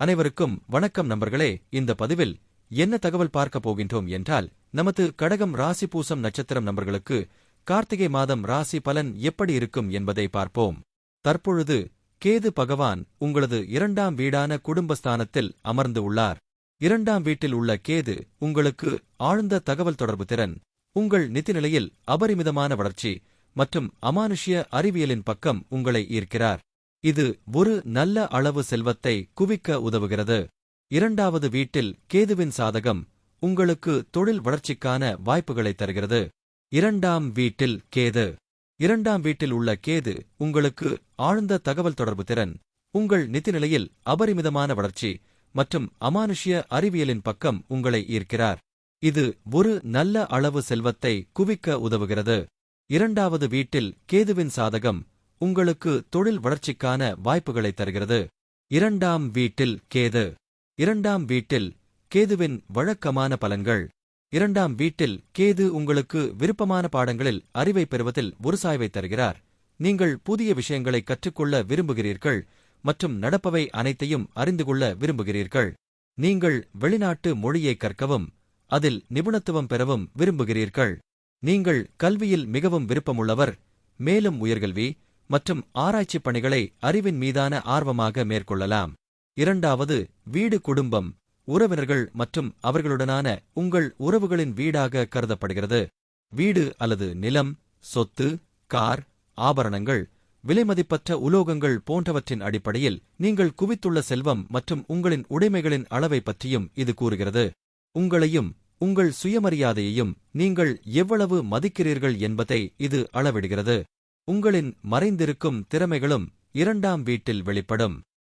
அனைவருக்கும் வணக்கம் நண்பர்களே. இந்த பதிவில் என்ன தகவல் பார்க்க போகின்றோம் என்றால் நமது கடகம் ராசி பூசம் நட்சத்திரம் நபர்களுக்கு கார்த்திகை மாதம் ராசி பலன் எப்படி இருக்கும் என்பதை பார்ப்போம். தற்பொழுது கேது பகவான் உங்களது இரண்டாம் வீடான குடும்பஸ்தானத்தில் அமர்ந்து உள்ளார். இரண்டாம் வீட்டில் உள்ள கேது உங்களுக்கு ஆழ்ந்த தகவல் தொடர்பு திறன் உங்கள் நிதிநிலையில் அபரிமிதமான வளர்ச்சி மற்றும் அமானுஷ்ய அறிவியலின் பக்கம் உங்களை ஈர்க்கிறார். இது ஒரு நல்ல அளவு செல்வத்தை குவிக்க உதவுகிறது. இரண்டாவது வீட்டில் கேதுவின் சாதகம் உங்களுக்கு தொழில் வளர்ச்சிக்கான வாய்ப்புகளை தருகிறது. இரண்டாம் வீட்டில் கேது. இரண்டாம் வீட்டில் உள்ள கேது உங்களுக்கு ஆழ்ந்த தகவல் தொடர்பு திறன் உங்கள் நிதிநிலையில் அபரிமிதமான வளர்ச்சி மற்றும் அமானுஷ்ய அறிவியலின் பக்கம் உங்களை ஈர்க்கிறார். இது ஒரு நல்ல அளவு செல்வத்தை குவிக்க உதவுகிறது. இரண்டாவது வீட்டில் கேதுவின் சாதகம் உங்களுக்கு தொழில் வளர்ச்சிக்கான வாய்ப்புகளை தருகிறது. இரண்டாம் வீட்டில் கேது. இரண்டாம் வீட்டில் கேதுவின் வழக்கமான பலன்கள். இரண்டாம் வீட்டில் கேது உங்களுக்கு விருப்பமான பாடங்களில் அறிவை பெறுவதில் ஒரு சாய்வை தருகிறார். நீங்கள் புதிய விஷயங்களை கற்றுக்கொள்ள விரும்புகிறீர்கள் மற்றும் நடப்பவை அனைத்தையும் அறிந்து கொள்ள விரும்புகிறீர்கள். நீங்கள் வெளிநாட்டு மொழியை கற்கவும் அதில் நிபுணத்துவம் பெறவும் விரும்புகிறீர்கள். நீங்கள் கல்வியில் மிகவும் விருப்பமுள்ளவர். மேலும் உயர்கல்வி மற்றும் ஆராய்ச்சிப் பணிகளை அறிவின் மீதான ஆர்வமாக மேற்கொள்ளலாம். இரண்டாவது வீடு குடும்பம் உறவினர்கள் மற்றும் அவர்களுடனான உங்கள் உறவுகளின் வீடாக கருதப்படுகிறது. வீடு அல்லது நிலம் சொத்து கார் ஆபரணங்கள் விலைமதிப்பற்ற உலோகங்கள் போன்றவற்றின் அடிப்படையில் நீங்கள் குவித்துள்ள செல்வம் மற்றும் உங்களின் உடைமைகளின் அளவை பற்றியும் இது கூறுகிறது. உங்களையும் உங்கள் சுயமரியாதையையும் நீங்கள் எவ்வளவு மதிக்கிறீர்கள் என்பதை இது அளவிடுகிறது. உங்களின் மறைந்திருக்கும் திறமைகளும் இரண்டாம் வீட்டில் வெளிப்படும்.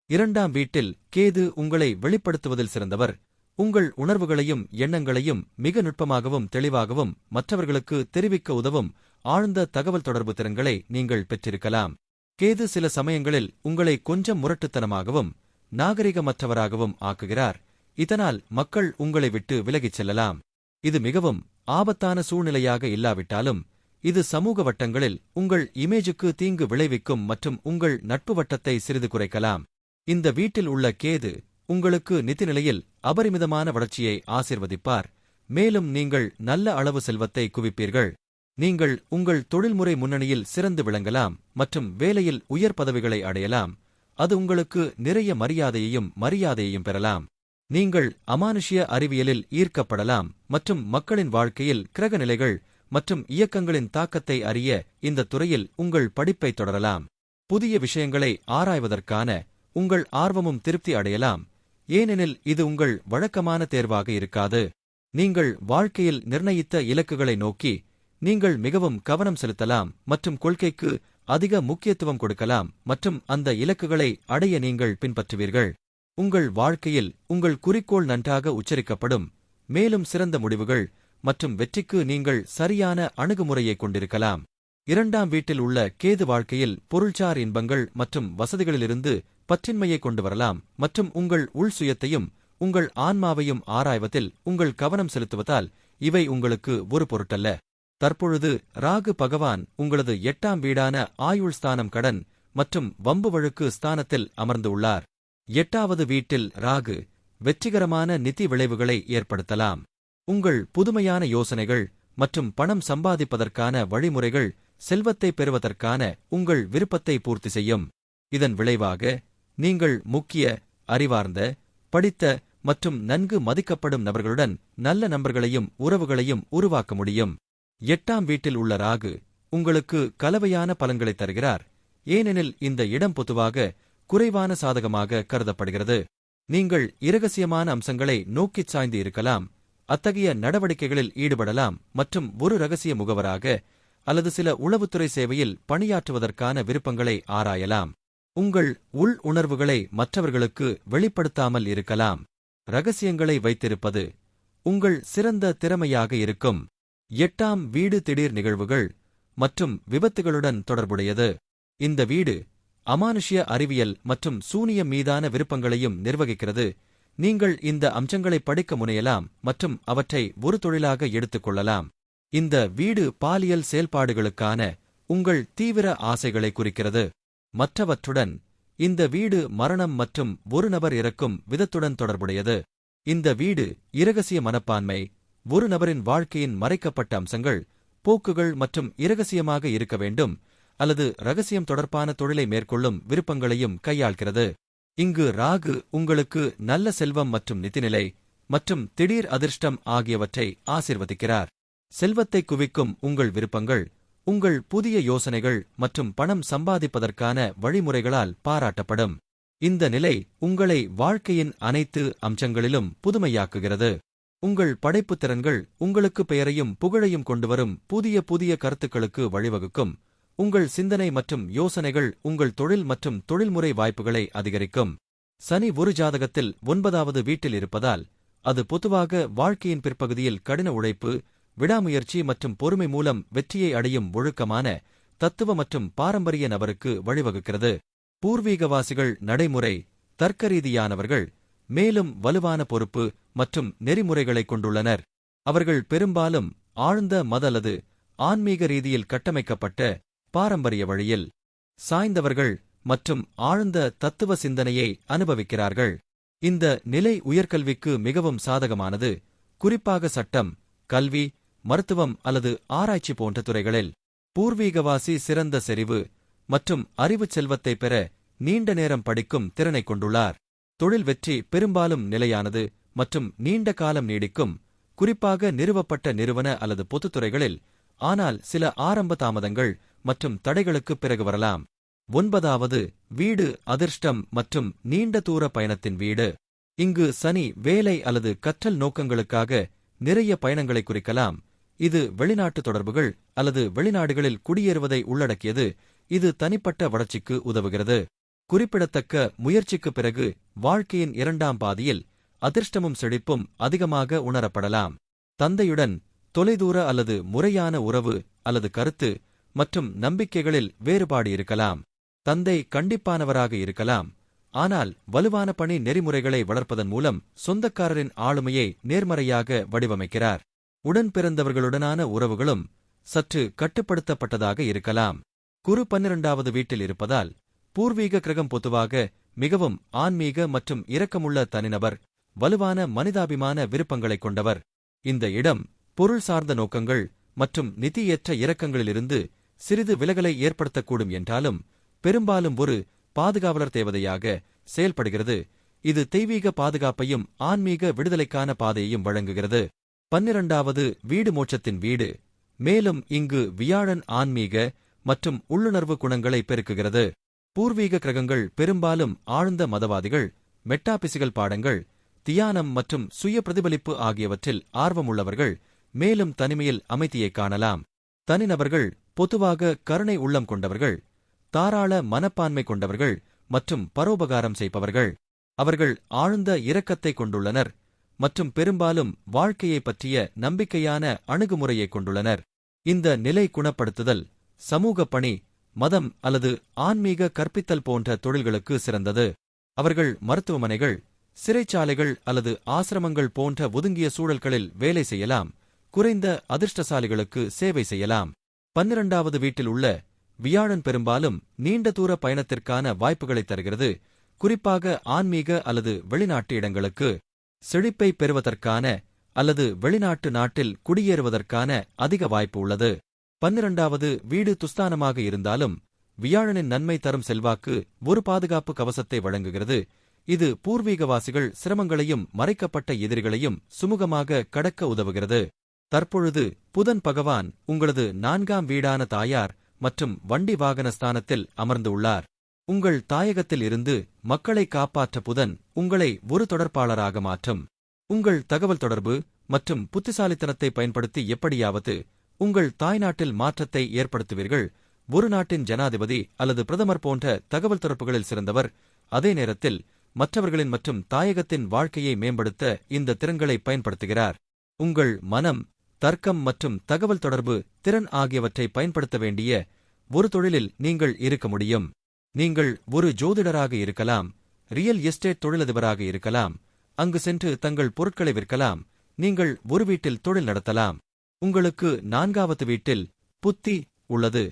இரண்டாம் வீட்டில் கேது உங்களை வெளிப்படுத்துவதில் சிறந்தவர். உங்கள் உணர்வுகளையும் எண்ணங்களையும் மிக நுட்பமாகவும் தெளிவாகவும் மற்றவர்களுக்கு தெரிவிக்க உதவும் ஆழ்ந்த தகவல் தொடர்பு திறன்களை நீங்கள் பெற்றிருக்கலாம். கேது சில சமயங்களில் உங்களை கொஞ்சம் முரட்டுத்தனமாகவும் நாகரிகமற்றவராகவும் ஆக்குகிறார். இதனால் மக்கள் உங்களை விட்டு விலகிச் செல்லலாம். இது மிகவும் ஆபத்தான சூழ்நிலையாக இல்லாவிட்டாலும் இது சமூக வட்டங்களில் உங்கள் இமேஜுக்கு தீங்கு விளைவிக்கும் மற்றும் உங்கள் நட்பு வட்டத்தை சிறிது குறைக்கலாம். இந்த வீட்டில் உள்ள கேது உங்களுக்கு நிதிநிலையில் அபரிமிதமான வளர்ச்சியை ஆசிர்வதிப்பார். மேலும் நீங்கள் நல்ல அளவு செல்வத்தை குவிப்பீர்கள். நீங்கள் உங்கள் தொழில்முறை முன்னணியில் சிறந்து விளங்கலாம் மற்றும் வேலையில் உயர் பதவிகளை அடையலாம். அது உங்களுக்கு நிறைய மரியாதையையும் மரியாதையையும் பெறலாம். நீங்கள் அமானுஷ்ய அறிவியலில் ஈர்க்கப்படலாம் மற்றும் மக்களின் வாழ்க்கையில் கிரகநிலைகள் மற்றும் இயக்கங்களின் தாக்கத்தை அறிய இந்த துறையில் உங்கள் படிப்பை தொடரலாம். புதிய விஷயங்களை ஆராய்வதற்கான உங்கள் ஆர்வமும் திருப்தி அடையலாம். ஏனெனில் இது உங்கள் வழக்கமான தேர்வாக இருக்காது. நீங்கள் வாழ்க்கையில் நிர்ணயித்த இலக்குகளை நோக்கி நீங்கள் மிகவும் கவனம் செலுத்தலாம் மற்றும் கொள்கைக்கு அதிக முக்கியத்துவம் கொடுக்கலாம் மற்றும் அந்த இலக்குகளை அடைய நீங்கள் பின்பற்றுவீர்கள். உங்கள் வாழ்க்கையில் உங்கள் குறிக்கோள் நன்றாக உச்சரிக்கப்படும். மேலும் சிறந்த முடிவுகள் மற்றும் வெற்றிக்கு நீங்கள் சரியான அணுகுமுறையை கொண்டிருக்கலாம். இரண்டாம் வீட்டில் உள்ள கேது வாழ்க்கையில் பொருள்சார் இன்பங்கள் மற்றும் வசதிகளிலிருந்து பற்றின்மையை கொண்டு வரலாம் மற்றும் உங்கள் உள் சுயத்தையும் உங்கள் ஆன்மாவையும் ஆராய்வதில் உங்கள் கவனம் செலுத்துவதால் இவை உங்களுக்கு ஒரு பொருட்டல்ல. தற்பொழுது ராகு பகவான் உங்களது எட்டாம் வீடான ஆயுள் ஸ்தானம் கடன் மற்றும் வம்பு வழுக்கு ஸ்தானத்தில் அமர்ந்து உள்ளார். எட்டாவது வீட்டில் ராகு வெற்றிகரமான நிதி விளைவுகளை ஏற்படுத்தலாம். உங்கள் புதுமையான யோசனைகள் மற்றும் பணம் சம்பாதிப்பதற்கான வழிமுறைகள் செல்வத்தை பெறுவதற்கான உங்கள் விருப்பத்தை பூர்த்தி செய்யும். இதன் விளைவாக நீங்கள் முக்கிய அறிவார்ந்த படித்த மற்றும் நன்கு மதிக்கப்படும் நபர்களுடன் நல்ல நண்பர்களையும் உறவுகளையும் உருவாக்க முடியும். எட்டாம் வீட்டில் உள்ள ராகு உங்களுக்கு கலவையான பலன்களை தருகிறார். ஏனெனில் இந்த இடம் பொதுவாக குறைவான சாதகமாக கருதப்படுகிறது. நீங்கள் இரகசியமான அம்சங்களை நோக்கிச் சாய்ந்து இருக்கலாம். அத்தகைய நடவடிக்கைகளில் ஈடுபடலாம் மற்றும் ஒரு ரகசிய முகவராக அல்லது சில உளவுத்துறை சேவையில் பணியாற்றுவதற்கான விருப்பங்களை ஆராயலாம். உங்கள் உள் உணர்வுகளை மற்றவர்களுக்கு வெளிப்படுத்தாமல் இருக்கலாம். ரகசியங்களை வைத்திருப்பது உங்கள் சிறந்த திறமையாக இருக்கும். எட்டாம் வீடு திடீர் நிகழ்வுகள் மற்றும் விபத்துகளுடன் தொடர்புடையது. இந்த வீடு அமானுஷ்ய அறிவியல் மற்றும் சூனியம் மீதான விருப்பங்களையும் நிர்வகிக்கிறது. நீங்கள் இந்த அம்சங்களை படிக்க முனையலாம் மற்றும் அவற்றை ஒரு தொழிலாக எடுத்துக் கொள்ளலாம். இந்த வீடு பாலியல் செயல்பாடுகளுக்கான உங்கள் தீவிர ஆசைகளை குறிக்கிறது. மற்றவற்றுடன் இந்த வீடு மரணம் மற்றும் ஒரு நபர் இறக்கும் விதத்துடன் தொடர்புடையது. இந்த வீடு இரகசிய மனப்பான்மை ஒரு நபரின் வாழ்க்கையின் மறைக்கப்பட்ட அம்சங்கள் போக்குகள் மற்றும் இரகசியமாக இருக்க வேண்டும் அல்லது ரகசியம் தொடர்பான தொழிலை மேற்கொள்ளும் விருப்பங்களையும் கையாள்கிறது. இங்கு ராகு உங்களுக்கு நல்ல செல்வம் மற்றும் நிதிநிலை மற்றும் திடீர் அதிர்ஷ்டம் ஆகியவற்றை ஆசிர்வதிக்கிறார். செல்வத்தை குவிக்கும் உங்கள் விருப்பங்கள் உங்கள் புதிய யோசனைகள் மற்றும் பணம் சம்பாதிப்பதற்கான வழிமுறைகளால் பாராட்டப்படும். இந்த நிலை உங்களை வாழ்க்கையின் அனைத்து அம்சங்களிலும் புதுமையாக்குகிறது. உங்கள் படைப்புத் திறன்கள் உங்களுக்கு பெயரையும் புகழையும் கொண்டுவரும் புதிய புதிய கருத்துக்களுக்கு வழிவகுக்கும். உங்கள் சிந்தனை மற்றும் யோசனைகள் உங்கள் தொழில் மற்றும் தொழில்முறை வாய்ப்புகளை அதிகரிக்கும். சனி ஒரு ஜாதகத்தில் ஒன்பதாவது வீட்டில் இருப்பதால் அது பொதுவாக வாழ்க்கையின் பிற்பகுதியில் கடின உழைப்பு விடாமுயற்சி மற்றும் பொறுமை மூலம் வெற்றியை அடையும் ஒழுக்கமான தத்துவ மற்றும் பாரம்பரிய நபருக்கு வழிவகுக்கிறது. பூர்வீகவாசிகள் நடைமுறை தர்க்கரீதியானவர்கள் மேலும் வலுவான பொறுப்பு மற்றும் நெறிமுறைகளைக் கொண்டுள்ளனர். அவர்கள் பெரும்பாலும் ஆழ்ந்த மத அல்லது ஆன்மீக ரீதியில் கட்டமைக்கப்பட்ட பாரம்பரிய வழியில் சாய்ந்தவர்கள் மற்றும் ஆழ்ந்த தத்துவ சிந்தனையை அனுபவிக்கிறார்கள். இந்த நிலை உயர்கல்விக்கு மிகவும் சாதகமானது. குறிப்பாக சட்டம் கல்வி மருத்துவம் அல்லது ஆராய்ச்சி போன்ற துறைகளில் பூர்வீகவாசி சிறந்த செறிவு மற்றும் அறிவுச் செல்வத்தை பெற நீண்ட நேரம் படிக்கும் திறனைக் கொண்டுள்ளார். தொழில் வெற்றி பெரும்பாலும் நிலையானது மற்றும் நீண்ட காலம் நீடிக்கும். குறிப்பாக நிறுவப்பட்ட நிறுவன அல்லது பொதுத்துறைகளில் ஆனால் சில ஆரம்ப தாமதங்கள் மற்றும் தடைகளுக்குப் பிறகு வரலாம். ஒன்பதாவது வீடு அதிர்ஷ்டம் மற்றும் நீண்ட தூர பயணத்தின் வீடு. இங்கு சனி வேலை அல்லது கற்றல் நோக்கங்களுக்காக நிறைய பயணங்களை குறிக்கலாம். இது வெளிநாட்டு தொடர்புகள் அல்லது வெளிநாடுகளில் குடியேறுவதை உள்ளடக்கியது. இது தனிப்பட்ட வளர்ச்சிக்கு உதவுகிறது. குறிப்பிடத்தக்க முயற்சிக்குப் பிறகு வாழ்க்கையின் இரண்டாம் பாதியில் அதிர்ஷ்டமும் செழிப்பும் அதிகமாக உணரப்படலாம். தந்தையுடன் தொலைதூர அல்லது முறையான உறவு அல்லது கருத்து மற்றும் நம்பிக்கைகளில் வேறுபாடு இருக்கலாம். தந்தை கண்டிப்பானவராக இருக்கலாம். ஆனால் வலுவான பணி நெறிமுறைகளை வளர்ப்பதன் மூலம் சொந்தக்காரரின் ஆளுமையை நேர்மறையாக வடிவமைக்கிறார். உடன் பிறந்தவர்களுடனான உறவுகளும் சற்று கட்டுப்படுத்தப்பட்டதாக இருக்கலாம். குரு பன்னிரண்டாவது வீட்டில் இருப்பதால் பூர்வீக கிரகம் பொதுவாக மிகவும் ஆன்மீக மற்றும் இரக்கமுள்ள தனிநபர் வலுவான மனிதாபிமான விருப்பங்களைக் கொண்டவர். இந்த இடம் பொருள் சார்ந்த நோக்கங்கள் மற்றும் நிதியற்ற இரக்கங்களிலிருந்து சிறிது விலகலை ஏற்படுத்தக்கூடும் என்றாலும் பெரும்பாலும் ஒரு பாதுகாவலர் தேவதையாக செயல்படுகிறது. இது தெய்வீக பாதுகாப்பையும் ஆன்மீக விடுதலைக்கான பாதையையும் வழங்குகிறது. பன்னிரண்டாவது வீடு மோட்சத்தின் வீடு. மேலும் இங்கு வியாழன் ஆன்மீக மற்றும் உள்ளுணர்வு குணங்களை பெருக்குகிறது. பூர்வீக கிரகங்கள் பெரும்பாலும் ஆழ்ந்த மதவாதிகள் மெட்டாபிசிகல் பாடங்கள் தியானம் மற்றும் சுய பிரதிபலிப்பு ஆகியவற்றில் ஆர்வமுள்ளவர்கள் மேலும் தனிமையில் அமைதியைக் காணலாம். தனிநபர்கள் பொதுவாக கருணை உள்ளம் கொண்டவர்கள் தாராள மனப்பான்மை கொண்டவர்கள் மற்றும் பரோபகாரம் செய்பவர்கள். அவர்கள் ஆழ்ந்த இரக்கத்தைக் கொண்டுள்ளனர் மற்றும் பெரும்பாலும் வாழ்க்கையைப் பற்றிய நம்பிக்கையான அணுகுமுறையைக் கொண்டுள்ளனர். இந்த நிலை குணப்படுத்துதல் சமூக பணி மதம் அல்லது ஆன்மீக கற்பித்தல் போன்ற தொழில்களுக்கு சிறந்தது. அவர்கள் மருத்துவமனைகள் சிறைச்சாலைகள் அல்லது ஆசிரமங்கள் போன்ற ஒதுங்கிய சூழல்களில் வேலை செய்யலாம் குறைந்த அதிர்ஷ்டசாலிகளுக்கு சேவை செய்யலாம். பன்னிரண்டாவது வீட்டில் உள்ள வியாழன் பெரும்பாலும் நீண்ட தூர பயணத்திற்கான வாய்ப்புகளை தருகிறது. குறிப்பாக ஆன்மீக அல்லது வெளிநாட்டு இடங்களுக்கு செழிப்பை பெறுவதற்கான அல்லது வெளிநாட்டு நாட்டில் குடியேறுவதற்கான அதிக வாய்ப்பு உள்ளது. பன்னிரண்டாவது வீடு துஸ்தானமாக இருந்தாலும் வியாழனின் நன்மை தரும் செல்வாக்கு ஒரு பாதுகாப்பு கவசத்தை வழங்குகிறது. இது பூர்வீகவாசிகள் சிரமங்களையும் மறைக்கப்பட்ட எதிரிகளையும் சுமூகமாக கடக்க உதவுகிறது. தற்பொழுது புதன் பகவான் உங்களது நான்காம் வீடான தாயார் மற்றும் வண்டி வாகன ஸ்தானத்தில் அமர்ந்துள்ளார். உங்கள் தாயகத்தில் இருந்து மக்களை காப்பாற்ற புதன் உங்களை ஒரு தொடர்பாளராக மாற்றும். உங்கள் தகவல் தொடர்பு மற்றும் புத்திசாலித்தனத்தை பயன்படுத்தி எப்படியாவது உங்கள் தாய்நாட்டில் மாற்றத்தை ஏற்படுத்துவீர்கள். ஒரு நாட்டின் ஜனாதிபதி அல்லது பிரதமர் போன்ற தகவல் தொடர்புகளில் சிறந்தவர். அதே நேரத்தில் மற்றவர்களின் மற்றும் தாயகத்தின் வாழ்க்கையை மேம்படுத்த இந்த திறன்களை பயன்படுத்துகிறார். உங்கள் மனம் தர்க்கம் மற்றும் தகவல் தொடர்பு திறன் ஆகியவற்றை பயன்படுத்த வேண்டிய ஒரு தொழிலில் நீங்கள் இருக்க முடியும். நீங்கள் ஒரு ஜோதிடராக இருக்கலாம் ரியல் எஸ்டேட் தொழிலதிபராக இருக்கலாம் அங்கு சென்று தங்கள் பொருட்களை விற்கலாம் நீங்கள் ஒரு வீட்டில் தொழில் நடத்தலாம். உங்களுக்கு நான்காவது வீட்டில் புத்தி உள்ளது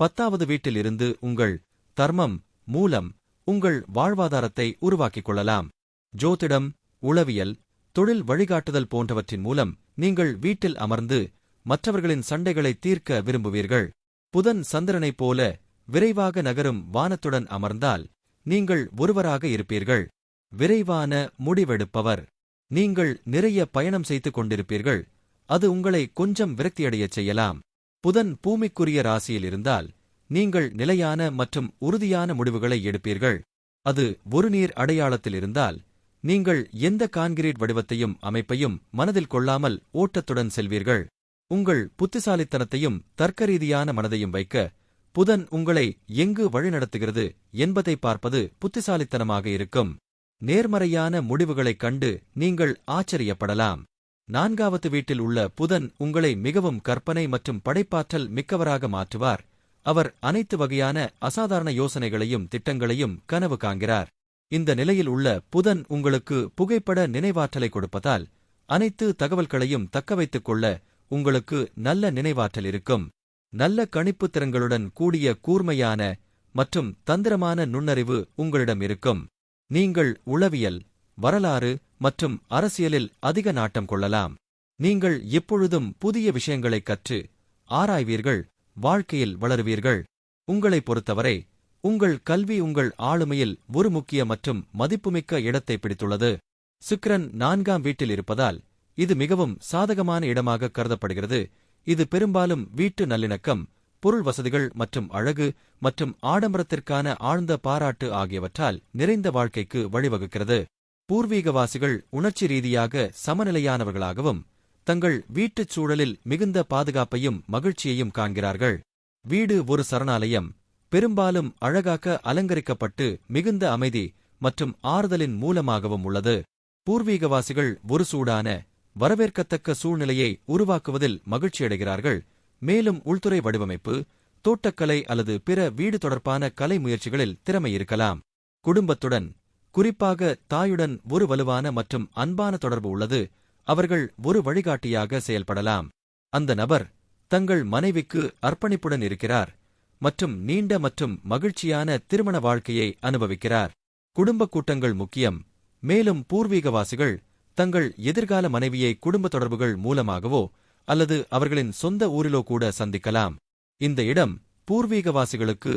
பத்தாவது வீட்டில் இருந்து உங்கள் தர்மம் மூலம் உங்கள் வாழ்வாதாரத்தை உருவாக்கிக் கொள்ளலாம். ஜோதிடம் உளவியல் தொழில் வழிகாட்டுதல் போன்றவற்றின் மூலம் நீங்கள் வீட்டில் அமர்ந்து மற்றவர்களின் சண்டைகளை தீர்க்க விரும்புவீர்கள். புதன் சந்திரனைப் போல விரைவாக நகரும் வானத்துடன் அமர்ந்தால் நீங்கள் ஒருவராக இருப்பீர்கள். விரைவான முடிவெடுப்பவர். நீங்கள் நிறைய பயணம் செய்து கொண்டிருப்பீர்கள். அது உங்களை கொஞ்சம் விரக்தியடையச் செய்யலாம். புதன் பூமிக்குரிய ராசியில் இருந்தால் நீங்கள் நிலையான மற்றும் உறுதியான முடிவுகளை எடுப்பீர்கள். அது ஒரு நீர் அடையாளத்தில் இருந்தால் நீங்கள் எந்த கான்கிரீட் வடிவத்தையும் அமைப்பையும் மனதில் கொள்ளாமல் ஓட்டத்துடன் செல்வீர்கள். உங்கள் புத்திசாலித்தனத்தையும் தர்க்கரீதியான மனதையும் வைக்க புதன் உங்களை எங்கு வழிநடத்துகிறது என்பதை பார்ப்பது புத்திசாலித்தனமாக இருக்கும். நேர்மறையான முடிவுகளைக் கண்டு நீங்கள் ஆச்சரியப்படலாம். நான்காவது வீட்டில் உள்ள புதன் உங்களை மிகவும் கற்பனை மற்றும் படைப்பாற்றல் மிக்கவராக மாற்றுவார். அவர் அனைத்து வகையான அசாதாரண யோசனைகளையும் திட்டங்களையும் கனவு காண்கிறார். இந்த நிலையில் உள்ள புதன் உங்களுக்கு புகைப்பட நினைவாற்றலை கொடுப்பதால் அனைத்து தகவல்களையும் தக்கவைத்துக் கொள்ள உங்களுக்கு நல்ல நினைவாற்றல் இருக்கும். நல்ல கணிப்புத் திறங்களுடன் கூடிய கூர்மையான மற்றும் தந்திரமான நுண்ணறிவு உங்களிடம் இருக்கும். நீங்கள் உளவியல் வரலாறு மற்றும் அரசியலில் அதிக நாட்டம் கொள்ளலாம். நீங்கள் எப்பொழுதும் புதிய விஷயங்களைக் கற்று ஆராய்வீர்கள் வாழ்க்கையில் வளருவீர்கள். உங்களைப் பொறுத்தவரை உங்கள் கல்வி உங்கள் ஆளுமையில் ஒரு முக்கிய மற்றும் மதிப்புமிக்க இடத்தை பிடித்துள்ளது. சுக்கிரன் நான்காம் வீட்டில் இருப்பதால் இது மிகவும் சாதகமான இடமாக கருதப்படுகிறது. இது பெரும்பாலும் வீட்டு நல்லிணக்கம் பொருள் வசதிகள் மற்றும் அழகு மற்றும் ஆடம்பரத்திற்கான ஆழ்ந்த பாராட்டு ஆகியவற்றால் நிறைந்த வாழ்க்கைக்கு வழிவகுக்கிறது. பூர்வீகவாசிகள் உணர்ச்சி ரீதியாக சமநிலையானவர்களாகவும் தங்கள் வீட்டுச் சூழலில் மிகுந்த பாதுகாப்பையும் மகிழ்ச்சியையும் காண்கிறார்கள். வீடு ஒரு சரணாலயம் பெரும்பாலும் அழகாக அலங்கரிக்கப்பட்டு மிகுந்த அமைதி மற்றும் ஆறுதலின் மூலமாகவும் உள்ளது. பூர்வீகவாசிகள் ஒரு சூடான வரவேற்கத்தக்க சூழ்நிலையை உருவாக்குவதில் மகிழ்ச்சியடைகிறார்கள். மேலும் உள்துறை வடிவமைப்பு தோட்டக்கலை அல்லது பிற வீடு தொடர்பான கலை முயற்சிகளில் திறமை இருக்கலாம். குடும்பத்துடன் குறிப்பாக தாயுடன் ஒரு வலுவான மற்றும் அன்பான தொடர்பு உள்ளது. அவர்கள் ஒரு வழிகாட்டியாக செயல்படலாம். அந்த நபர் தங்கள் மனைவிக்கு அர்ப்பணிப்புடன் இருக்கிறார். மற்றும் நீண்ட மற்றும் மகிழ்ச்சியான திருமண வாழ்க்கையை அனுபவிக்கிறார். குடும்ப கூட்டங்கள் முக்கியம். மேலும் பூர்வீகவாசிகள் தங்கள் எதிர்கால மனைவியை குடும்ப தொடர்புகள் மூலமாகவோ அல்லது அவர்களின் சொந்த ஊரிலோ கூட சந்திக்கலாம். இந்த இடம் பூர்வீகவாசிகளுக்கு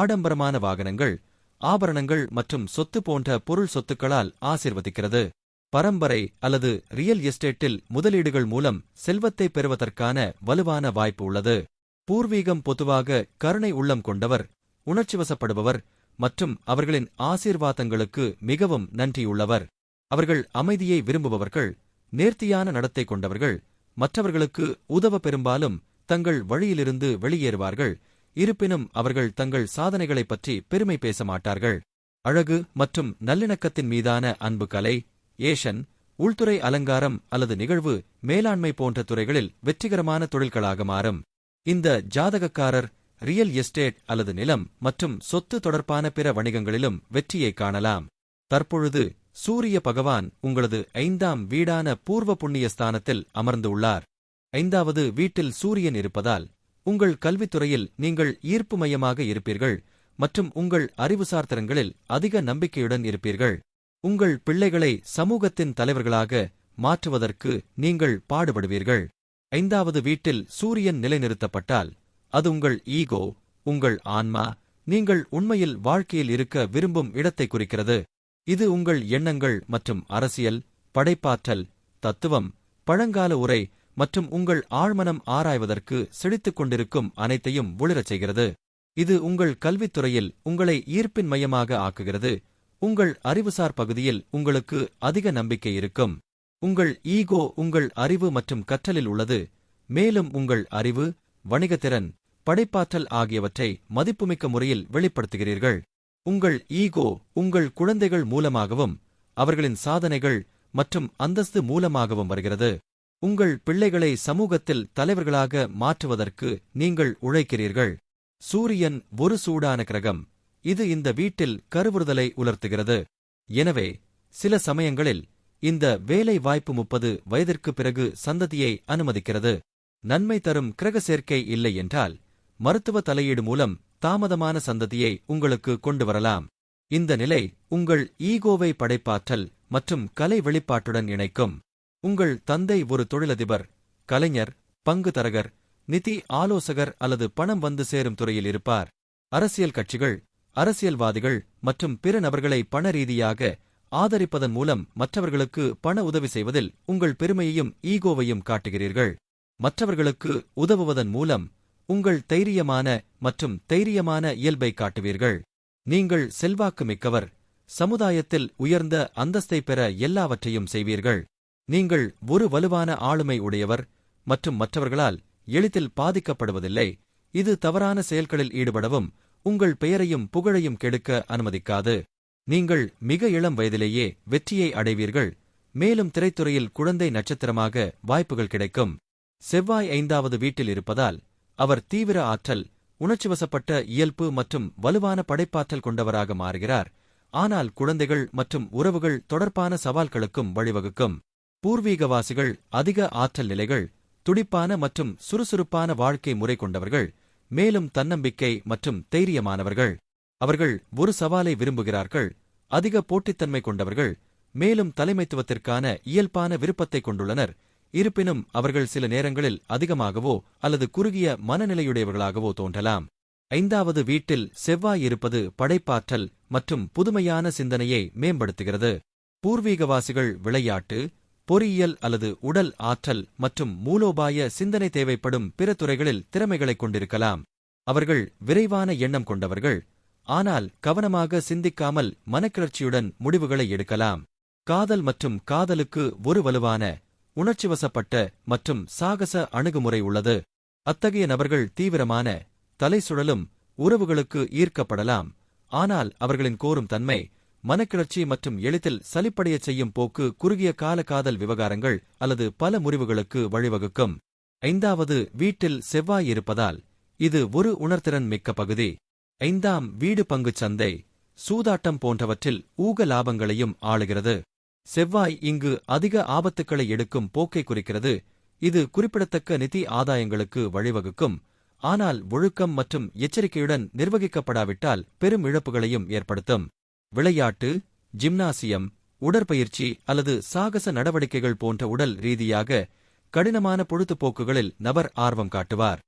ஆடம்பரமான வாகனங்கள் ஆபரணங்கள் மற்றும் சொத்து போன்ற பொருள் சொத்துக்களால் ஆசிர்வதிக்கிறது. பரம்பரை அல்லது ரியல் எஸ்டேட்டில் முதலீடுகள் மூலம் செல்வத்தை பெறுவதற்கான வலுவான வாய்ப்பு உள்ளது. பூர்வீகம் பொதுவாக கருணை உள்ளம் கொண்டவர் உணர்ச்சிவசப்படுபவர் மற்றும் அவர்களின் ஆசீர்வாதங்களுக்கு மிகவும் நன்றியுள்ளவர். அவர்கள் அமைதியை விரும்புபவர்கள் நேர்த்தியான நடத்தை கொண்டவர்கள் மற்றவர்களுக்கு உதவ பெரும்பாலும் தங்கள் வழியிலிருந்து வெளியேறுவார்கள் இருப்பினும் அவர்கள் தங்கள் சாதனைகளைப் பற்றி பெருமை பேச மாட்டார்கள். அழகு மற்றும் நல்லிணக்கத்தின் மீதான அன்பு கலை ஏஷன் உள்துறை அலங்காரம் அல்லது நிகழ்வு மேலாண்மை போன்ற துறைகளில் வெற்றிகரமான தொழில்களாக மாறும். இந்த ஜாதகக்காரர் ரியல் எஸ்டேட் அல்லது நிலம் மற்றும் சொத்து தொடர்பான பிற வணிகங்களிலும் வெற்றியை காணலாம். தற்பொழுது சூரிய பகவான் உங்களது ஐந்தாம் வீடான பூர்வ புண்ணிய ஸ்தானத்தில் அமர்ந்து உள்ளார். ஐந்தாவது வீட்டில் சூரியன் இருப்பதால் உங்கள் கல்வித்துறையில் நீங்கள் ஈர்ப்பு மையமாக இருப்பீர்கள் மற்றும் உங்கள் அறிவுசார் திறன்களில் அதிக நம்பிக்கையுடன் இருப்பீர்கள். உங்கள் பிள்ளைகளை சமூகத்தின் தலைவர்களாக மாற்றுவதற்கு நீங்கள் பாடுபடுவீர்கள். ஐந்தாவது வீட்டில் சூரியன் நிலைநிறுத்தப்பட்டால் அது உங்கள் ஈகோ உங்கள் ஆன்மா நீங்கள் உண்மையில் வாழ்க்கையில் இருக்க விரும்பும் இடத்தை குறிக்கிறது. இது உங்கள் எண்ணங்கள் மற்றும் அரசியல் படைப்பாற்றல் தத்துவம் பழங்கால உரை மற்றும் உங்கள் ஆழ்மனம் ஆராய்வதற்கு செழித்துக் கொண்டிருக்கும் அனைத்தையும் ஒளிரச் செய்கிறது. இது உங்கள் கல்வித்துறையில் உங்களை ஈர்ப்பின் மையமாக ஆக்குகிறது. உங்கள் அறிவுசார் பகுதியில் உங்களுக்கு அதிக நம்பிக்கை இருக்கும். உங்கள் ஈகோ உங்கள் அறிவு மற்றும் கற்றலில் உள்ளது. மேலும் உங்கள் அறிவு வணிகத்திறன் படைப்பாற்றல் ஆகியவற்றை மதிப்புமிக்க முறையில் வெளிப்படுத்துகிறீர்கள். உங்கள் ஈகோ உங்கள் குழந்தைகள் மூலமாகவும் அவர்களின் சாதனைகள் மற்றும் அந்தஸ்து மூலமாகவும் வருகிறது. உங்கள் பிள்ளைகளை சமூகத்தில் தலைவர்களாக மாற்றுவதற்கு நீங்கள் உழைக்கிறீர்கள். சூரியன் ஒரு சூடான கிரகம். இது இந்த வீட்டில் கருவுறுதலை உலர்த்துகிறது. எனவே சில சமயங்களில் இந்த வேலை வாய்ப்பு முப்பது வயதிற்கு பிறகு சந்ததியை அனுமதிக்கிறது. நன்மை தரும் கிரக சேர்க்கை இல்லை என்றால் மருத்துவ தலையீடு மூலம் தாமதமான சந்ததியை உங்களுக்கு கொண்டு வரலாம் இந்த நிலை உங்கள் ஈகோவை படைப்பாற்றல் மற்றும் கலை வெளிப்பாட்டுடன் இணைக்கும். உங்கள் தந்தை ஒரு தொழிலதிபர் கலைஞர் பங்கு தரகர் நிதி ஆலோசகர் அல்லது பணம் வந்து சேரும் துறையில் இருப்பார். அரசியல் கட்சிகள் அரசியல்வாதிகள் மற்றும் பிற நபர்களை பண ரீதியாக ஆதரிப்பதன் மூலம் மற்றவர்களுக்கு பண உதவி செய்வதில் உங்கள் பெருமையையும் ஈகோவையும் காட்டுகிறீர்கள். மற்றவர்களுக்கு உதவுவதன் மூலம் உங்கள் தைரியமான மற்றும் தைரியமான இயல்பை காட்டுவீர்கள். நீங்கள் செல்வாக்கு மிக்கவர் சமுதாயத்தில் உயர்ந்த அந்தஸ்தை பெற எல்லாவற்றையும் செய்வீர்கள். நீங்கள் ஒரு வலுவான ஆளுமை உடையவர் மற்றும் மற்றவர்களால் எளிதில் பாதிக்கப்படுவதில்லை. இது தவறான செயல்களில் ஈடுபடவும் உங்கள் பெயரையும் புகழையும் கெடுக்க அனுமதிக்காது. நீங்கள் மிக இளம் வயதிலேயே வெற்றியை அடைவீர்கள். மேலும் திரைத்துறையில் குழந்தை நட்சத்திரமாக வாய்ப்புகள் கிடைக்கும். செவ்வாய் ஐந்தாவது வீட்டில் இருப்பதால் அவர் தீவிர ஆற்றல் உணர்ச்சிவசப்பட்ட இயல்பு மற்றும் வலுவான படைப்பாற்றல் கொண்டவராக மாறுகிறார். ஆனால் குழந்தைகள் மற்றும் உறவுகள் தொடர்பான சவால்களுக்கும் வழிவகுக்கும். பூர்வீகவாசிகள் அதிக ஆற்றல் நிலைகள் துடிப்பான மற்றும் சுறுசுறுப்பான வாழ்க்கை முறை கொண்டவர்கள் மேலும் தன்னம்பிக்கை மற்றும் தைரியமானவர்கள். அவர்கள் ஒரு சவாலை விரும்புகிறார்கள். அதிக போட்டித்தன்மை கொண்டவர்கள் மேலும் தலைமைத்துவத்திற்கான இயல்பான விருப்பத்தை கொண்டுள்ளனர். இருப்பினும் அவர்கள் சில நேரங்களில் அதிகமாகவோ அல்லது குறுகிய மனநிலையுடையவர்களாகவோ தோன்றலாம். ஐந்தாவது வீட்டில் செவ்வாய் இருப்பது படைப்பாற்றல் மற்றும் புதுமையான சிந்தனையை மேம்படுத்துகிறது. பூர்வீகவாசிகள் விளையாட்டு பொறியியல் அல்லது உடல் ஆற்றல் மற்றும் மூலோபாய சிந்தனை தேவைப்படும் பிற துறைகளில் திறமைகளைக் கொண்டிருக்கலாம். அவர்கள் விரைவான எண்ணம் கொண்டவர்கள் ஆனால் கவனமாக சிந்திக்காமல் மனக்கிளர்ச்சியுடன் முடிவுகளை எடுக்கலாம். காதல் மற்றும் காதலுக்கு ஒரு வலுவான உணர்ச்சிவசப்பட்ட மற்றும் சாகச அணுகுமுறை உள்ளது. அத்தகைய நபர்கள் தீவிரமான தலை சுழலும் உறவுகளுக்கு ஈர்க்கப்படலாம். ஆனால் அவர்களின் கோரும் தன்மை மனக்கிளர்ச்சி மற்றும் எளிதில் சலிப்படையச் செய்யும் போக்கு குறுகிய கால காதல் விவகாரங்கள் அல்லது பல முறிவுகளுக்கு வழிவகுக்கும். ஐந்தாவது வீட்டில் செவ்வாய் இருப்பதால் இது ஒரு உணர்திறன் மிக்க பகுதி. ஐந்தாம் வீடு பங்குச் சந்தை சூதாட்டம் போன்றவற்றில் ஊக லாபங்களையும் ஆளுகிறது. செவ்வாய் இங்கு அதிக ஆபத்துக்களை எடுக்கும் போக்கை குறிக்கிறது. இது குறிப்பிடத்தக்க நிதி ஆதாயங்களுக்கு வழிவகுக்கும். ஆனால் ஒழுக்கம் மற்றும் எச்சரிக்கையுடன் நிர்வகிக்கப்படாவிட்டால் பெரும் இழப்புகளையும் ஏற்படுத்தும். விளையாட்டு ஜிம்னாசியம் உடற்பயிற்சி அல்லது சாகச நடவடிக்கைகள் போன்ற உடல் ரீதியாக கடினமான பொழுதுபோக்குகளில் நபர் ஆர்வம் காட்டுவார்.